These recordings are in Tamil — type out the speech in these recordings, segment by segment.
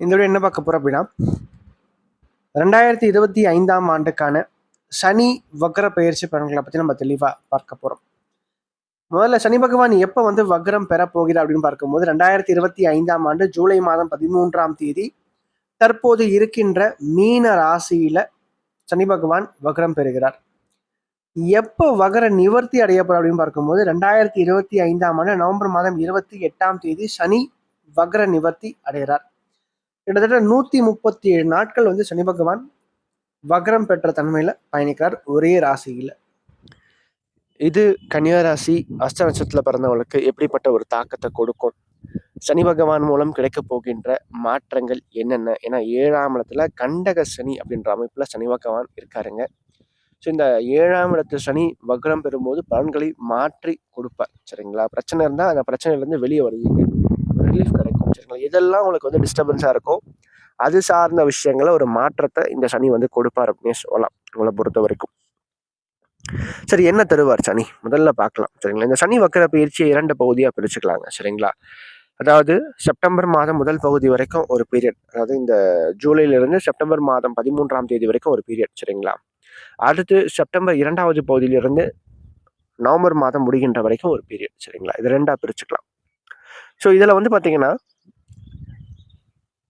இந்த வீடியோ என்ன பார்க்க போகிறோம் அப்படின்னா ரெண்டாயிரத்தி இருபத்தி ஐந்தாம் ஆண்டுக்கான சனி வக்ர பயிற்சி பலன்களை பற்றி நம்ம தெளிவாக பார்க்க போகிறோம் முதல்ல சனி பகவான் எப்போ வந்து வக்ரம் பெற போகிறார் அப்படின்னு பார்க்கும்போது ரெண்டாயிரத்தி இருபத்தி ஐந்தாம் ஆண்டு ஜூலை மாதம் பதிமூன்றாம் தேதி தற்போது இருக்கின்ற மீன ராசியில சனி பகவான் வக்ரம் பெறுகிறார். எப்போ வகர நிவர்த்தி அடையப்படும் அப்படின்னு பார்க்கும்போது ரெண்டாயிரத்தி இருபத்தி ஐந்தாம் ஆண்டு நவம்பர் மாதம் இருபத்தி எட்டாம் தேதி சனி வக்ர நிவர்த்தி அடைகிறார். கிட்டத்தட்ட நூத்தி முப்பத்தி ஏழு நாட்கள் வந்து சனி பகவான் வக்ரம் பெற்ற தன்மையில பயணிக்கிறார் ஒரே ராசியில. இது கன்னியா ராசி அஸ்த நட்சத்திரத்துல பிறந்தவங்களுக்கு எப்படிப்பட்ட ஒரு தாக்கத்தை கொடுக்கும்? சனி பகவான் மூலம் கிடைக்க போகின்ற மாற்றங்கள் என்னென்ன? ஏன்னா ஏழாம் இடத்துல கண்டக சனி அப்படின்ற அமைப்புல சனி பகவான் இருக்காருங்க. ஸோ இந்த ஏழாம் இடத்து சனி வக்ரம் பெறும்போது பலன்களை மாற்றி கொடுப்பார். சரிங்களா? பிரச்சனை இருந்தால் அந்த பிரச்சனையிலேருந்து வெளியே வருவீங்க. ரிலீஃப் கிடைக்கும். விஷயங்கள் இதெல்லாம் உங்களுக்கு வந்து டிஸ்டர்பன்ஸாக இருக்கும். அது சார்ந்த விஷயங்களை ஒரு மாற்றத்தை இந்த சனி வந்து கொடுப்பார் அப்படின்னு சொல்லலாம். உங்களை பொறுத்த வரைக்கும். சரி என்ன தருவார் சனி? முதல்ல பார்க்கலாம். சரிங்களா? இந்த சனி வக்கர பயிற்சியை இரண்டு பகுதியாக பிரிச்சுக்கலாங்க. சரிங்களா? அதாவது செப்டம்பர் மாதம் முதல் பகுதி வரைக்கும் ஒரு பீரியட் அதாவது இந்த ஜூலையிலிருந்து செப்டம்பர் மாதம் பதிமூன்றாம் தேதி வரைக்கும் ஒரு பீரியட் சரிங்களா? அடுத்து செப்டம்பர் இரண்டாவது பகுதியிலிருந்து நவம்பர் மாதம் முடிகின்ற வரைக்கும் ஒரு பீரியட் சரிங்களா? இது ரெண்டாக பிரிச்சுக்கலாம். ஸோ இதில் வந்து பார்த்தீங்கன்னா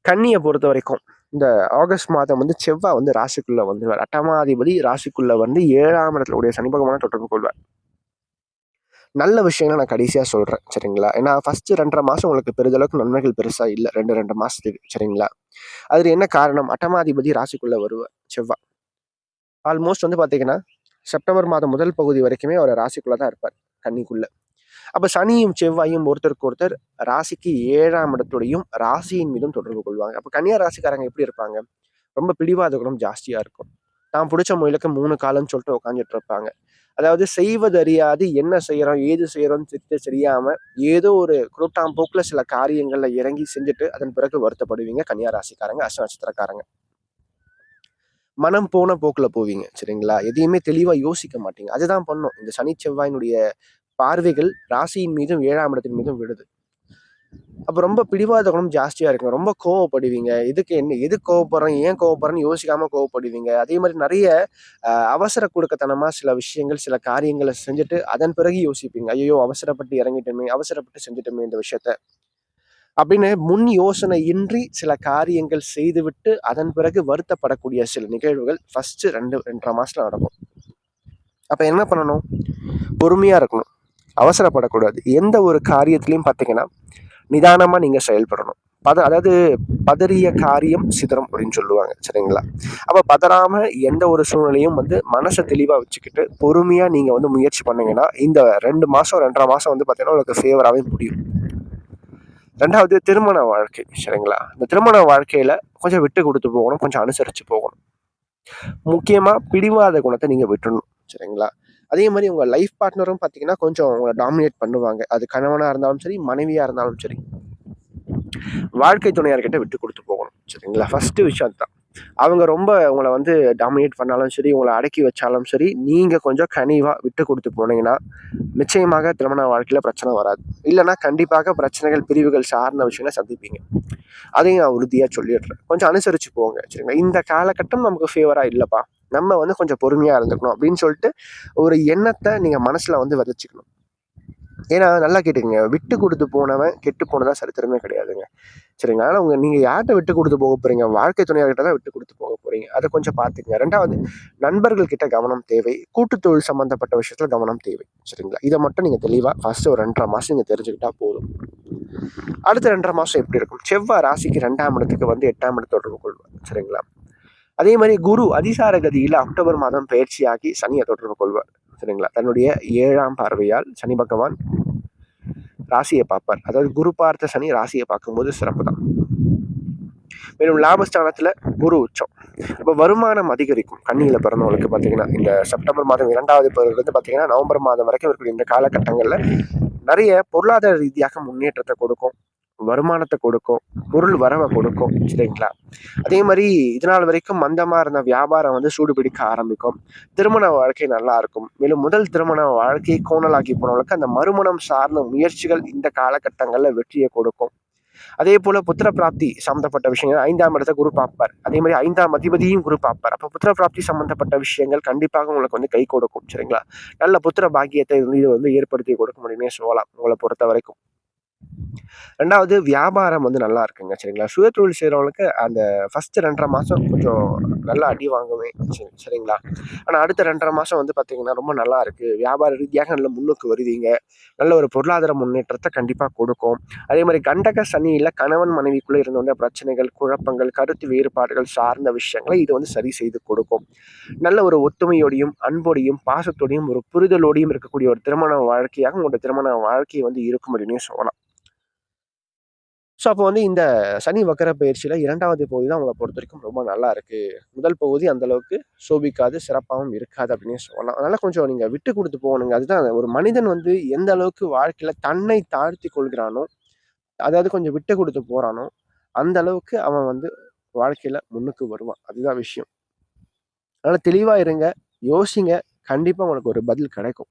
கன்னியை பொறுத்த வரைக்கும் இந்த ஆகஸ்ட் மாதம் வந்து செவ்வாய் வந்து ராசிக்குள்ள வந்துடுவார் அட்டமாதிபதி ராசிக்குள்ள வந்து ஏழாம் இடத்துல உடைய சனி பகவான தொடர்பு கொள்வார். நல்ல விஷயங்களை நான் கடைசியாக சொல்கிறேன் சரிங்களா? ஏன்னா ஃபஸ்ட்டு ரெண்டரை மாதம் உங்களுக்கு பெரிதளவுக்கு நன்மைகள் பெருசாக இல்லை. ரெண்டு ரெண்டு மாதத்துக்கு சரிங்களா? அதில் என்ன காரணம்? அட்டமாதிபதி ராசிக்குள்ளே வருவார் செவ்வாய். ஆல்மோஸ்ட் வந்து பார்த்தீங்கன்னா செப்டம்பர் மாதம் முதல் பகுதி வரைக்குமே அவர் ராசிக்குள்ளே தான் இருப்பார் கன்னிக்குள்ளே. அப்போ சனியும் செவ்வாயும் ஒருத்தருக்கு ஒருத்தர் ராசிக்கு ஏழாம் இடத்துடையும் ராசியின் மீதும் தொடர்பு கொள்வாங்க. அப்போ கன்னியா ராசிக்காரங்க எப்படி இருப்பாங்க? ரொம்ப பிடிவாத குணம் ஜாஸ்தியாக இருக்கும். தான் பிடிச்ச முயலுக்கு மூணு காலம்னு சொல்லிட்டு உட்காந்துட்டு இருப்பாங்க. அதாவது செய்வதறியாது என்ன செய்யறோம் ஏது செய்யறோம்னு தெரிஞ்சு தெரியாமல் ஏதோ ஒரு குருட்டாம் போக்கில் சில காரியங்களில் இறங்கி செஞ்சுட்டு அதன் பிறகு வருத்தப்படுவீங்க கன்னியா ராசிக்காரங்க அஷ்ட நட்சத்திரக்காரங்க. மனம் போன போக்கில் போவீங்க சரிங்களா? எதையுமே தெளிவாக யோசிக்க மாட்டீங்க. அதுதான் பண்ணும். இந்த சனி செவ்வாயினுடைய பார்வைகள் ராசியின் மீதும் ஏழாம் இடத்தின் மீதும் விடுது அப்போ ரொம்ப பிடிவாத குணம் ஜாஸ்தியாக இருக்கும் ரொம்ப கோவப்படுவீங்க. இதுக்கு என்ன எது கோவப்படுறோம் ஏன் கோவப்படுறோன்னு யோசிக்காமல் கோவப்படுவீங்க. அதே மாதிரி நிறைய அவசர கொடுக்கத்தனமாக சில விஷயங்கள் சில காரியங்களை செஞ்சுட்டு அதன் பிறகு யோசிப்பீங்க. ஐயோ அவசரப்பட்டு இறங்கிட்டோமே அவசரப்பட்டு செஞ்சுட்டோமே இந்த விஷயத்த. அப்படின்னு முன் யோசனை இன்றி சில காரியங்கள் செய்துவிட்டு அதன் பிறகு வருத்தப்படக்கூடிய சில நிகழ்வுகள் ஃபஸ்ட்டு ரெண்டு ரெண்டரை மாதத்தில் நடக்கும். அப்போ என்ன பண்ணணும்? பொறுமையாக இருக்கணும். அவசரப்படக்கூடாது. எந்த ஒரு காரியத்திலையும் பார்த்தீங்கன்னா நிதானமாக நீங்கள் செயல்படணும். பத அதாவது பதறிய காரியம் சிதறம் அப்படின்னு சொல்லுவாங்க சரிங்களா? அப்போ பதறாமல் எந்த ஒரு சூழ்நிலையும் வந்து மனசை தெளிவாக வச்சுக்கிட்டு பொறுமையாக நீங்கள் வந்து முயற்சி பண்ணீங்கன்னா இந்த ரெண்டு மாதம் ரெண்டரை மாதம் வந்து பார்த்தீங்கன்னா உங்களுக்கு ஃபேவராகவே முடியும். ரெண்டாவது திருமண வாழ்க்கை சரிங்களா? இந்த திருமண வாழ்க்கையில் கொஞ்சம் விட்டு கொடுத்து போகணும் கொஞ்சம் அனுசரித்து போகணும். முக்கியமாக பிடிவாத குணத்தை நீங்கள் விட்டுணும் சரிங்களா? அதே மாதிரி உங்கள் லைஃப் பார்ட்னரும் பார்த்தீங்கன்னா கொஞ்சம் உங்களை டாமினேட் பண்ணுவாங்க. அது கணவனாக இருந்தாலும் சரி மனைவியாக இருந்தாலும் சரி. வாழ்க்கை துணையார்கிட்ட விட்டு கொடுத்து போகணும். சரிங்களா? ஃபஸ்ட்டு விஷயம் தான் அவங்க ரொம்ப உங்களை வந்து டாமினேட் பண்ணாலும் சரி உங்களை அடக்கி வச்சாலும் சரி நீங்கள் கொஞ்சம் கனிவாக விட்டு கொடுத்து போனீங்கன்னா நிச்சயமாக திருமண வாழ்க்கையில் பிரச்சனை வராது. இல்லைன்னா கண்டிப்பாக பிரச்சனைகள் பிரிவுகள் சார்ந்த விஷயங்களை சந்திப்பீங்க. அதையும் நான் உறுதியாக சொல்லிடுறேன். கொஞ்சம் அனுசரித்து போங்க சரிங்களா? இந்த காலகட்டம் நமக்கு ஃபேவராக இல்லைப்பா. நம்ம வந்து கொஞ்சம் பொறுமையாக இருந்துக்கணும் அப்படின்னு சொல்லிட்டு ஒரு எண்ணத்தை நீங்கள் மனசில் வந்து விதைச்சிக்கணும். ஏன்னா நல்லா கேட்டுக்கங்க. விட்டு கொடுத்து போனவன் கெட்டு போனதா சரித்திரமே கிடையாதுங்க. சரிங்களா? ஆனால் உங்கள் நீங்கள் யார்கிட்ட விட்டு கொடுத்து போக போகிறீங்க வாழ்க்கை துணையார்கிட்ட தான் விட்டு கொடுத்து போக போகிறீங்க அதை கொஞ்சம் பார்த்துக்கங்க. ரெண்டாவது நண்பர்கள் கிட்ட கவனம் தேவை. கூட்டுத்தொழில் சம்மந்தப்பட்ட விஷயத்தில் கவனம் தேவை. சரிங்களா? இதை மட்டும் நீங்கள் தெளிவாக ஃபஸ்ட்டு ஒரு ரெண்டரை மாதம் நீங்கள் தெரிஞ்சுக்கிட்டா போதும். அடுத்த ரெண்டரை மாதம் எப்படி இருக்கும்? செவ்வாய் ராசிக்கு ரெண்டாம் இடத்துக்கு வந்து எட்டாம் இடத்தோட கொள்வேன் கொள்வார். சரிங்களா? அதே மாதிரி குரு அதிசார கதியில் அக்டோபர் மாதம் பயிற்சியாகி சனியை தொடர்பு கொள்வார். சரிங்களா? தன்னுடைய ஏழாம் பார்வையால் சனி பகவான் ராசியை பார்ப்பார். அதாவது குரு பார்த்த சனி ராசியை பார்க்கும்போது சிறப்பு தான். மேலும் லாபஸ்தானத்தில் குரு உச்சம். இப்போ வருமானம் அதிகரிக்கும். கண்ணியில் பிறந்தவங்களுக்கு பார்த்தீங்கன்னா இந்த செப்டம்பர் மாதம் இரண்டாவது பருவத்துலேருந்து பார்த்தீங்கன்னா நவம்பர் மாதம் வரைக்கும் இருக்கக்கூடிய இந்த காலகட்டங்களில் நிறைய பொருளாதார ரீதியாக முன்னேற்றத்தை கொடுக்கும். வருமானத்தை கொடுக்கும் பொருள் வரவை கொடுக்கும் சரிங்களா? அதே மாதிரி இதனால் வரைக்கும் மந்தமாக இருந்த வியாபாரம் வந்து சூடு பிடிக்க ஆரம்பிக்கும். திருமண வாழ்க்கை நல்லா இருக்கும். மேலும் முதல் திருமண வாழ்க்கையை கோணலாக்கி போனவங்களுக்கு அந்த மறுமணம் சார்ந்த முயற்சிகள் இந்த காலகட்டங்களில் வெற்றியை கொடுக்கும். அதே போல் புத்திர பிராப்தி சம்மந்தப்பட்ட விஷயங்கள் ஐந்தாம் இடத்தை குரு பார்ப்பார். அதே மாதிரி ஐந்தாம் அதிபதியும் குரு பார்ப்பார். அப்போ புத்திர பிராப்தி சம்மந்தப்பட்ட விஷயங்கள் கண்டிப்பாக உங்களுக்கு வந்து கை கொடுக்கும் சரிங்களா? நல்ல புத்திர பாக்கியத்தை வந்து இது வந்து ஏற்படுத்தி கொடுக்க முடியுமே சொல்லலாம். உங்களை பொறுத்த வரைக்கும். ரெண்டாவது வியாபாரம் வந்து நல்லா இருக்குங்க சரிங்களா? சுய தொழில் செய்கிறவங்களுக்கு அந்த ஃபஸ்ட்டு ரெண்டரை மாதம் கொஞ்சம் நல்லா அடி வாங்குவேன் சரி சரிங்களா? ஆனால் அடுத்த ரெண்டரை மாதம் வந்து பார்த்திங்கன்னா ரொம்ப நல்லா இருக்குது வியாபார ரீதியாக நல்ல முன்னுக்கு வருவீங்க. நல்ல ஒரு பொருளாதார முன்னேற்றத்தை கண்டிப்பாக கொடுக்கும். அதே மாதிரி கண்டக சனியில் கணவன் மனைவிக்குள்ளே இருந்து வந்த பிரச்சனைகள் குழப்பங்கள் கருத்து வேறுபாடுகள் சார்ந்த விஷயங்களை இது வந்து சரி செய்து கொடுக்கும். நல்ல ஒரு ஒத்துமையோடையும் அன்போடையும் பாசத்தோடையும் ஒரு புரிதலோடையும் இருக்கக்கூடிய ஒரு திருமண வாழ்க்கையாக உங்களோட திருமண வாழ்க்கையை வந்து இருக்கும் அப்படின்னு சொல்லலாம். ஸோ அப்போ வந்து இந்த சனி வக்கர பயிற்சியில் இரண்டாவது பகுதி தான் அவங்கள பொறுத்த வரைக்கும் ரொம்ப நல்லா இருக்குது முதல் பகுதி அந்தளவுக்கு சோபிக்காது சிறப்பாகவும் இருக்காது அப்படின்னு சொல்லலாம். அதனால் கொஞ்சம் நீங்கள் விட்டு கொடுத்து போகணுங்க. அதுதான் ஒரு மனிதன் வந்து எந்த அளவுக்கு வாழ்க்கையில் தன்னை தாழ்த்தி கொள்கிறானோ அதாவது கொஞ்சம் விட்டு கொடுத்து போகிறானோ அந்த அளவுக்கு அவன் வந்து வாழ்க்கையில் முன்னுக்கு வருவான். அதுதான் விஷயம். அதனால் தெளிவாக இருங்க யோசிங்க. கண்டிப்பாக உங்களுக்கு ஒரு பதில் கிடைக்கும்.